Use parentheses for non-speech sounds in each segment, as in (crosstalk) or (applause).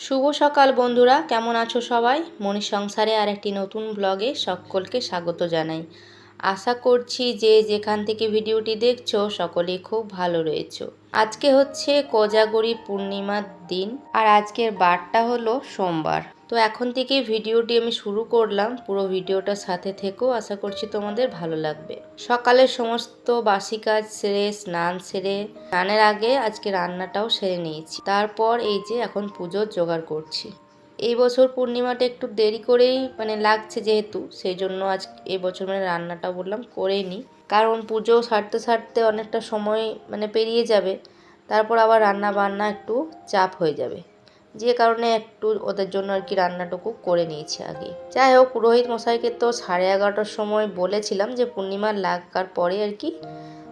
শুভ সকাল বন্ধুরা, কেমন আছো সবাই? মনির সংসারে আর একটি নতুন ব্লগে সকলকে স্বাগত জানাই। আশা করছি যে যেখান থেকে ভিডিওটি দেখছ, সকলেই খুব ভালো রয়েছো। আজকে হচ্ছে কোজাগরি পূর্ণিমার দিন আর আজকের বারটা হলো সোমবার। তো এখন থেকে ভিডিওটি আমি শুরু করলাম। পুরো ভিডিওটার সাথে থেকেও আশা করছি তোমাদের ভালো লাগবে। সকালের সমস্ত বাসি কাজ সেরে, স্নান সেরে, স্নানের আগে আজকে রান্নাটাও সেরে নিয়েছি। তারপর এই যে এখন পুজোর জোগাড় করছি। এই বছর পূর্ণিমাটা একটু দেরি করেই মানে লাগছে যেহেতু, সেই জন্য আজ বছর মানে রান্নাটা বললাম করেই নিই। কারণ পুজো সারতে সারতে অনেকটা সময় মানে পেরিয়ে যাবে, তারপর আবার রান্না বান্না একটু চাপ হয়ে যাবে। যে কারণে একটু ওদের জন্য আর কি রান্নাটুকু করে নিয়েছি আগে। যাই হোক, পুরোহিত মশাইকে তো সাড়ে এগারোটার সময় বলেছিলাম যে পূর্ণিমার লাগার পরে আর কি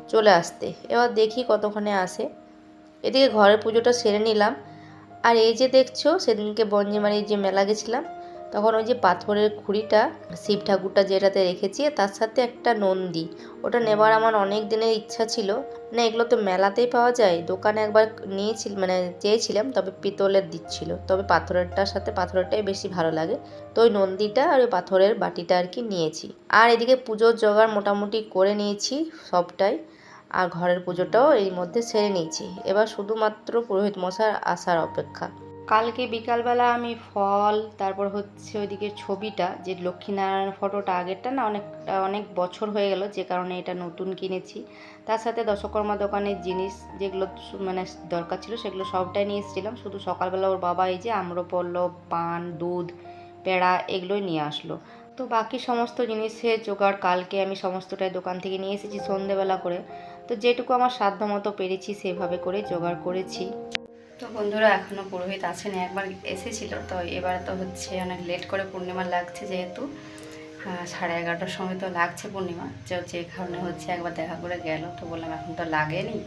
চলে আসতে। এবার দেখি কতক্ষণে আসে। এদিকে ঘরের পুজোটা সেরে নিলাম। আর এই যে দেখছ, সেদিনকে বঞ্জিমারির যে মেলা গেছিলাম, তখন ওই যে পাথরের খুঁড়িটা, শিব ঠাকুরটা যেটাতে রেখেছি তার সাথে একটা নন্দী। ওটা নেবার আমার অনেক দিনের ইচ্ছা ছিল। মানে এগুলো তো মেলাতেই পাওয়া যায়, দোকানে একবার নিয়েছিল মানে চেয়েছিলাম, তবে পিতলের দিচ্ছিল তবে পাথরেরটার সাথে পাথরেরটাই বেশি ভালো লাগে। তো ওই নন্দীটা আর ওই পাথরের বাটিটা আর কি নিয়েছি। আর এদিকে পুজোর জোগাড় মোটামুটি করে নিয়েছি সবটাই। আর ঘরের পুজোটাও এর মধ্যে সেরে নিয়েছি। এবার শুধুমাত্র পুরোহিত মশার আসার অপেক্ষা। কালকে বিকালবেলা আমি ফল, তারপর হচ্ছে ওইদিকে ছবিটা, যে লক্ষ্মীনারায়ণ ফটোটা আগেরটা না অনেকটা, অনেক বছর হয়ে গেল, যে কারণে এটা নতুন কিনেছি। তার সাথে দশকর্মা দোকানের জিনিস যেগুলো মানে দরকার ছিল সেগুলো সবটাই নিয়ে এসেছিলাম। শুধু সকালবেলা ওর বাবা এই যে আম্রপল্লব পান, দুধ, পেড়া এগুলোই নিয়ে আসলো। তো বাকি সমস্ত জিনিসের জোগাড় কালকে আমি সমস্তটাই দোকান থেকে নিয়ে এসেছি সন্ধেবেলা করে। তো যেটুকু আমার সাধ্য মতো পেরেছি সেভাবে করে জোগাড় করেছি। তো বন্ধুরা এখনও পুরোহিত আসেনি একবার এসেছিল, তো এবার তো হচ্ছে অনেক লেট করে পূর্ণিমা লাগছে যেহেতু। সাড়ে এগারোটার সময় তো লাগছে পূর্ণিমা যে যে কারণে হচ্ছে একবার দেখা করে গেল, তো বললাম এখন তো লাগেনি।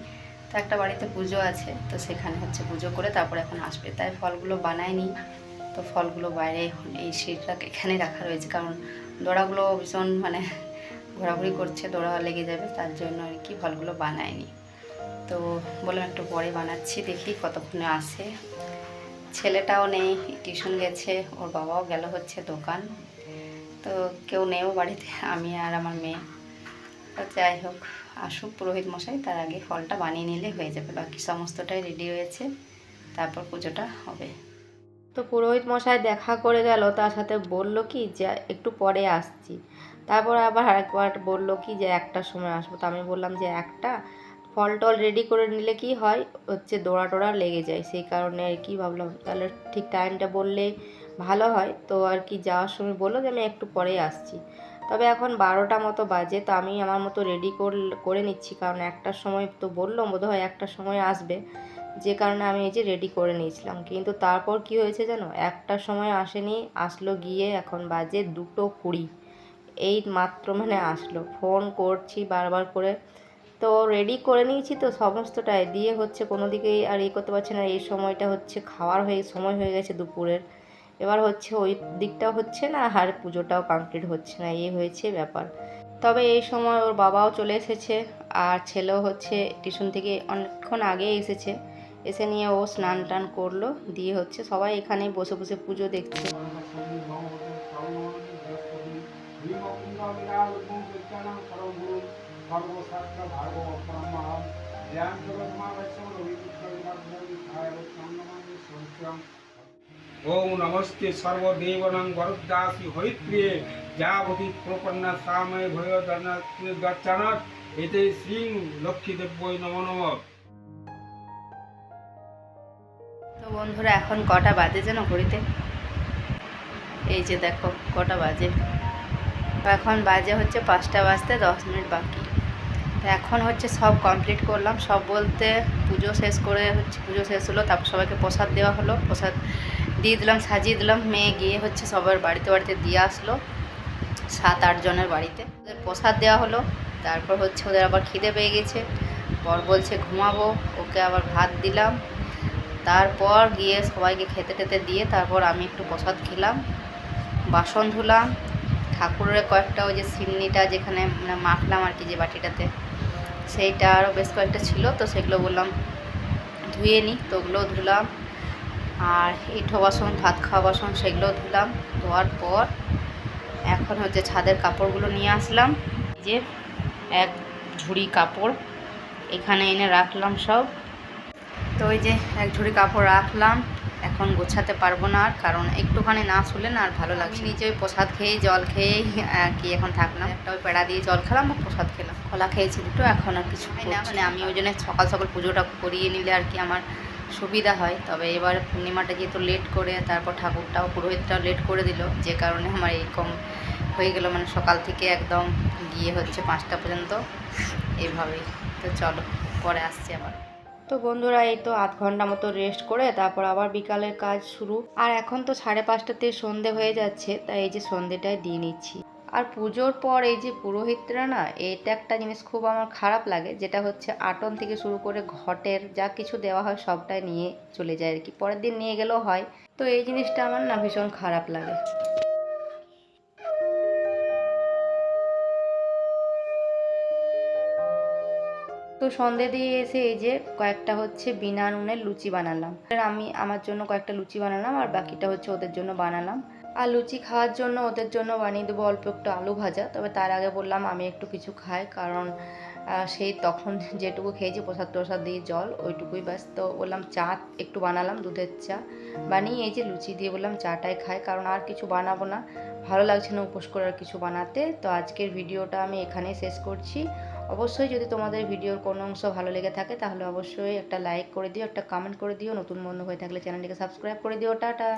তো একটা বাড়িতে পুজো আছে, তো সেখানে হচ্ছে পুজো করে তারপর এখন আসবে। তাই ফলগুলো বানায়নি তো ফলগুলো বাইরে এই সিটটা এখানে রাখা রয়েছে। কারণ দোড়াগুলো ভীষণ মানে ঘোরাঘুরি করছে, দোড়া লেগে যাবে, তার জন্য আর কি ফলগুলো বানায়নি। তো বললাম একটু পরে বানাচ্ছি, দেখি কতক্ষণে আসে। ছেলেটাও নেই, টিউশন গেছে, ওর বাবাও গেল হচ্ছে দোকান। তো কেউ নেও বাড়িতে, আমি আর আমার মেয়ে। তো যাই হোক, আসুক পুরোহিত মশাই, তার আগে ফলটা বানিয়ে নিলে হয়ে যাবে। বাকি সমস্তটাই রেডি হয়েছে, তারপর পুজোটা হবে। তো পুরোহিত মশাই দেখা করে গেল, তার সাথে বলল কি যে একটু পরে আসছি। তারপর আবার আরেকবার বলল কি যে একটার সময় আসব। তো আমি বললাম যে একটা? ফল টল রেডি করে নিলে কি হয়? হচ্ছে দৌড়া টোড়া লেগে যায়। সেই কারণে আর কি ভাবলাম, তাহলে ঠিক টাইমটা বললে ভালো হয়। তো আর কি যাওয়ার সময় বলল যে আমি একটু পরেই আসছি। তবে এখন বারোটা মতো বাজে, তো আমি আমার মতো রেডি করে নিচ্ছি। কারণ একটার সময় তো বলল বোধ হয় একটার সময় আসবে। যে কারণে আমি এই যে রেডি করে নিয়েছিলাম। কিন্তু তারপর কি হয়েছে জানো? একটার সময় আসেনি, আসলো গিয়ে এখন বাজে দুটো কুড়ি। এই মাত্র মানে আসলো। ফোন করছি বারবার করে। তো রেডি করে নিয়েছি তো সমস্তটাই দিয়ে হচ্ছে কোনো দিকেই আর এই করতে পারছি না। এই সময়টা হচ্ছে খাওয়ার হয়ে, সময় হয়ে গেছে দুপুরের। এবার হচ্ছে ওই দিকটাও হচ্ছে না, আর পুজোটাও কমপ্লিট হচ্ছে না। এই হয়েছে ব্যাপার। তবে এই সময় ওর বাবাও চলে এসেছে। আর ছেলেও হচ্ছে টিউশন থেকে অনেকক্ষণ আগে এসেছে। এসে নিয়ে ও স্নান টান করল, দিয়ে হচ্ছে সবাই এখানে বসে বসে পুজো দেখছে। ওম নমস্তে সর্বদেবনং গরুদাসি হৈত্রিয়ে যাবতী প্রপন্না সাময় ভয় দর্শনাথ এতে শ্রী লক্ষ্মী দেব্যই নম নম বন্ধুরা, এখন কটা বাজে যেন ঘড়িতে? এই যে দেখো, কটা বাজে। এখন বাজে হচ্ছে পাঁচটা বাজতে দশ মিনিট বাকি। এখন হচ্ছে সব কমপ্লিট করলাম। সব বলতে পুজো শেষ করে হচ্ছে পুজো শেষ হলো, তারপর সবাইকে প্রসাদ দেওয়া হলো। প্রসাদ দিয়ে দিলাম, সাজিয়ে দিলাম। মেয়ে গিয়ে হচ্ছে সবার বাড়িতে বাড়িতে দিয়ে আসলো, সাত আট জনের বাড়িতে। ওদের প্রসাদ দেওয়া হলো, তারপর হচ্ছে ওদের আবার খিদে পেয়ে গেছে। বর বলছে ঘুমাবো, ওকে আবার ভাত দিলাম। তারপর গিয়ে সবাইকে খেতে টেতে দিয়ে তারপর আমি একটু প্রসাদ খেলাম, বাসন ধুলাম। ঠাকুরের কয়েকটা ওই যে সিন্নিটা যেখানে মানে মাখলাম আর কি যে বাটিটাতে, সেইটা আরও বেশ কয়েকটা ছিল, তো সেগুলো বললাম ধুয়ে নিই, তো ওগুলো ধুলাম। আর এঁঠো বাসন, ভাত খাওয়া বাসন সেগুলো ধুলাম, ধোয়ার পর এখন হচ্ছে ছাদের কাপড়গুলো নিয়ে আসলাম। যে এক ঝুড়ি কাপড়, এখানে এনে রাখলাম সব। তো ওই যে এক ঝুড়ি কাপড় রাখলাম এখন গোছাতে পারব না আর কারণ একটুখানি না শুলে না আর ভালো লাগছে নিচে ওই প্রসাদ খেয়ে জল খেয়েই আর কি এখন থাকলাম। একটা ওই পেড়া দিয়ে জল খেলাম আর প্রসাদ খেলাম। খোলা খেয়েছি দুটো এখন আর কিছু না? মানে আমি ওই জন্য সকাল সকাল পুজোটা করিয়ে নিলে আর কি আমার সুবিধা হয়। তবে এবার পূর্ণিমাটা যেহেতু লেট করে তারপর ঠাকুরটাও পুরোহিতটাও লেট করে দিল যে কারণে আমার এরকম হয়ে গেল। মানে সকাল থেকে একদম গিয়ে হচ্ছে পাঁচটা পর্যন্ত এইভাবেই। তো চলো পরে আসছি আবার। তো বন্ধুরা, এই তো আধ ঘণ্টা মতো রেস্ট করে তারপর আবার বিকালের কাজ শুরু। আর এখন তো সাড়ে পাঁচটাতে সন্ধে হয়ে যাচ্ছে, তাই এই যে সন্ধেটাই দিয়ে নিচ্ছি। আর পুজোর পর এই যে পুরোহিতরা না, এটা একটা জিনিস খুব আমার খারাপ লাগে, যেটা হচ্ছে আটন থেকে শুরু করে ঘটের যা কিছু দেওয়া হয় সবটাই নিয়ে চলে যায় আর কি। পরের দিন নিয়ে গেলেও হয়। তো এই জিনিসটা আমার না ভীষণ খারাপ লাগে। তো সন্ধে দিয়ে এসে এই যে কয়েকটা হচ্ছে বিনা নুনের লুচি বানালাম। আমি আমার জন্য কয়েকটা লুচি বানালাম আর বাকিটা হচ্ছে ওদের জন্য বানালাম। আর লুচি খাওয়ার জন্য ওদের জন্য বানিয়ে দেবো অল্প একটু আলু ভাজা। তবে তার আগে বললাম আমি একটু কিছু খাই কারণ সেই তখন (laughs) যেটুকু খেয়েছি প্রসাদ টসাদ দিয়ে জল, ওইটুকুই ব্যাস। তো বললাম চা একটু বানালাম, দুধের চা। বানিয়ে এই যে লুচি দিয়ে বললাম চাটাই খাই কারণ আর কিছু বানাবো না। ভালো লাগছে না উপোস করার কিছু বানাতে। তো আজকের ভিডিওটা আমি এখানেই শেষ করছি। অবশ্যই যদি তোমাদের ভিডিওর কোনো অংশ ভালো লেগে থাকে, তাহলে অবশ্যই একটা লাইক করে দিও, একটা কমেন্ট করে দিও। নতুন বন্ধু হয়ে থাকলে চ্যানেলটিকে সাবস্ক্রাইব করে দিও। টাটা!